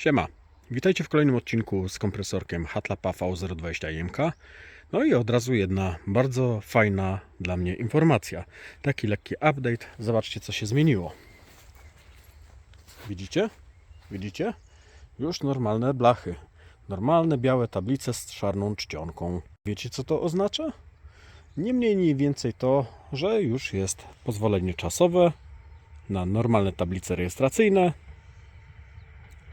Siema, witajcie w kolejnym odcinku z kompresorkiem Hatlapa V020IMK. No i od razu jedna bardzo fajna dla mnie informacja. Taki lekki update. Zobaczcie co się zmieniło. Widzicie? Widzicie? Już normalne blachy. Normalne białe tablice z czarną czcionką. Wiecie co to oznacza? Nie mniej, nie więcej to, że już jest pozwolenie czasowe na normalne tablice rejestracyjne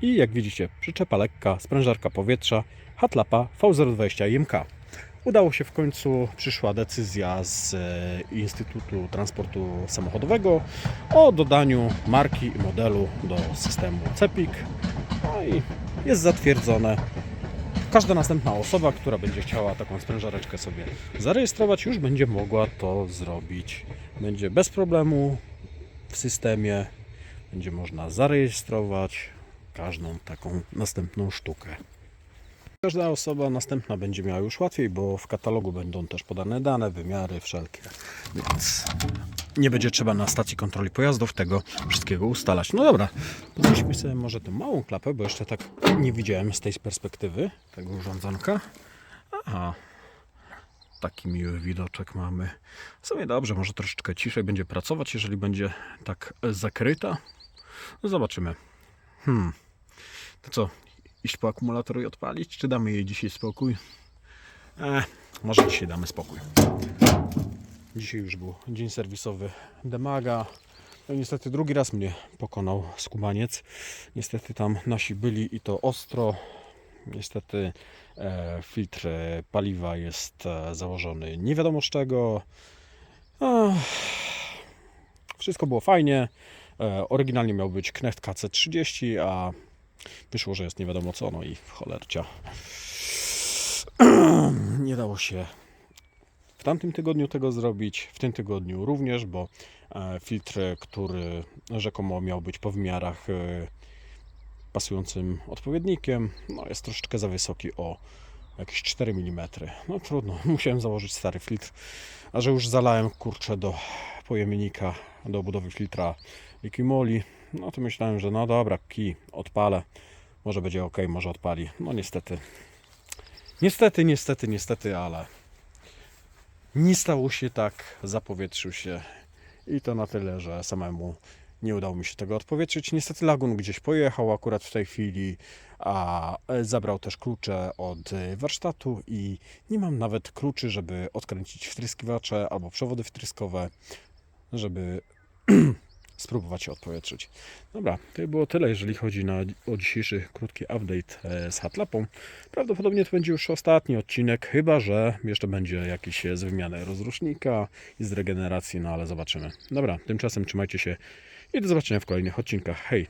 i jak widzicie, przyczepa lekka, sprężarka powietrza, Hatlapa V020 IMK. Udało się w końcu, przyszła decyzja z e, Instytutu Transportu Samochodowego o dodaniu marki i modelu do systemu CEPIK. No i jest zatwierdzone. Każda następna osoba, która będzie chciała taką sprężareczkę sobie zarejestrować, już będzie mogła to zrobić. Będzie bez problemu w systemie, będzie można zarejestrować każdą taką następną sztukę. Każda osoba następna będzie miała już łatwiej, bo w katalogu będą też podane dane, wymiary wszelkie, więc nie będzie trzeba na stacji kontroli pojazdów tego wszystkiego ustalać. No dobra, podnieśmy sobie może tę małą klapę, bo jeszcze tak nie widziałem z tej perspektywy tego urządzonka. Aha, taki miły widoczek mamy. W sumie dobrze, może troszeczkę ciszej będzie pracować, jeżeli będzie tak zakryta. No zobaczymy. Hmm. To co, iść po akumulator i odpalić, czy damy jej dzisiaj spokój? E, może dzisiaj damy spokój. Dzisiaj już był dzień serwisowy Demaga. No niestety drugi raz mnie pokonał skubaniec. Niestety tam nasi byli i to ostro. Niestety e, filtr e, paliwa jest e, założony nie wiadomo z czego. Ach, wszystko było fajnie. E, oryginalnie miał być Knecht KC30, a wyszło, że jest nie wiadomo co, no i cholercia. nie dało się w tamtym tygodniu tego zrobić, w tym tygodniu również, bo e, filtr, który rzekomo miał być po wymiarach e, pasującym odpowiednikiem, no jest troszeczkę za wysoki o jakieś 4 mm. No trudno, musiałem założyć stary filtr, a że już zalałem kurczę do pojemnika, do budowy filtra Liquimoli, no to myślałem, że no dobra, kij, odpalę, może będzie ok, może odpali. No niestety, niestety, niestety, niestety, ale nie stało się tak, zapowietrzył się i to na tyle, że samemu nie udało mi się tego odpowietrzyć. Niestety lagun gdzieś pojechał akurat w tej chwili, a zabrał też klucze od warsztatu i nie mam nawet kluczy, żeby odkręcić wtryskiwacze albo przewody wtryskowe, żeby spróbować odpowietrzyć. Dobra, to było tyle, jeżeli chodzi na, o dzisiejszy krótki update e, z Hatlapą. Prawdopodobnie to będzie już ostatni odcinek, chyba że jeszcze będzie jakiś z wymiany rozrusznika i z regeneracji, no ale zobaczymy. Dobra, tymczasem trzymajcie się i do zobaczenia w kolejnych odcinkach. Hej!